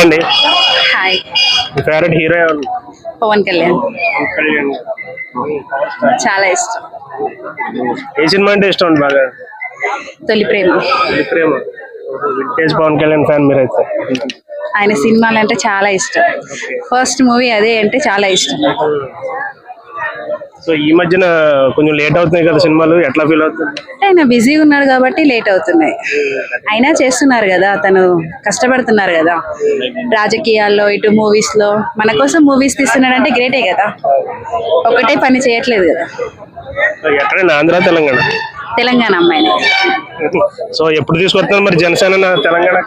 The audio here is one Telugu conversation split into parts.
హాయ్ అండి హాయ్ మీ ఫేవరెట్ హీరో ఎవరు? పవన్ కళ్యాణ్. చాలా ఇష్టం. ఏ సినిమా అంటే ఇష్టం అండి బాగా? తొలి ప్రేమ. ఈ ప్రేమ. వింటేజ్ పవన్ కళ్యాణ్ ఫ్యాన్ మీరైతే. ఆయన సినిమాలు అంటే చాలా ఇష్టం. ఫస్ట్ మూవీ అదే అంటే చాలా ఇష్టం. సో ఈ మధ్యన కొంచెం లేట్ అవుతున్నాయి కదా సినిమాలు ఎట్లా ఫీల్ అవుతుంది ఆయన బిజీగా ఉన్నాడు కాబట్టి లేట్ అవుతున్నాయి. అయినా చేస్తున్నారు కదా అతను కష్టపడుతున్నారు కదా. రాజకీయాల్లో ఇటు మూవీస్లో మన కోసం మూవీస్ తీస్తున్నాడంటే గ్రేటే కదా. ఒకటే పని చేయట్లేదు కదా. ఎక్కడైనా ఆంధ్ర తెలంగాణ? తెలంగాణ అమ్మాయిని. సో ఎప్పుడు తీసుకొస్తున్నారు మరి జనసేన తెలంగాణ?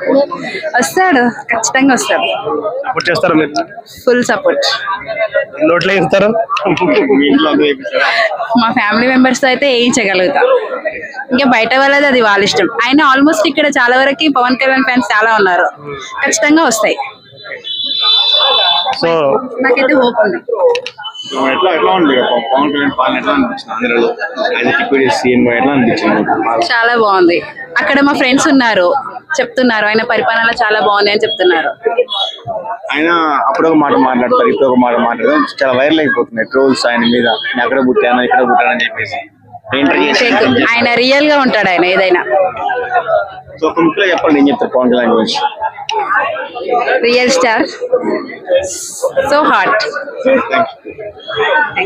వస్తాడు ఖచ్చితంగా వస్తాడు. సపోర్ట్ చేస్తారా మీరు? ఫుల్ సపోర్ట్ నోట్లో ఇస్తారు మా ఫ్యామిలీ మెంబర్స్తో అయితే వేయించగలుగుతాం. ఇంకా బయట వాళ్ళది అది వాళ్ళ ఇష్టం. ఆయన ఆల్మోస్ట్ ఇక్కడ చాలా వరకు పవన్ కళ్యాణ్ ఫ్యాన్స్ చాలా ఉన్నారు. ఖచ్చితంగా వస్తాయి. సో నాకైతే హోప్ ఉంది. ఎట్లా ఎట్లా ఉంది? ఇక పవన్ కళ్యాణ్ పాలన ఎట్లా అనిపించింది ఆంధ్రలో? ఆయన టికెట్ సీఎం ఎట్లా అనిపించింది? మీకు? చాలా బాగుంది. అక్కడ మా ఫ్రెండ్స్ ఉన్నారు. చెప్తున్నారు. ఆయన పరిపాలన చాలా బాగుంది అని చెప్తున్నారు. ఆయన అప్పుడు ఒక మాట మాట్లాడతారు ఇప్పుడు ఒక మాట మాట్లాడతారు. చాలా వైరల్ అయిపోతున్నాయి ట్రోల్స్ ఆయన మీద. నేను అక్కడ పుట్టాను ఇక్కడ పుట్టాను అని చెప్పేసి ఆయన రియల్గా ఉంటాడు ఆయన ఏదైనా. చెప్పండి ఏం చెప్తారు పవన్ కళ్యాణ్ గురించి? Real star. So hot. Thank you.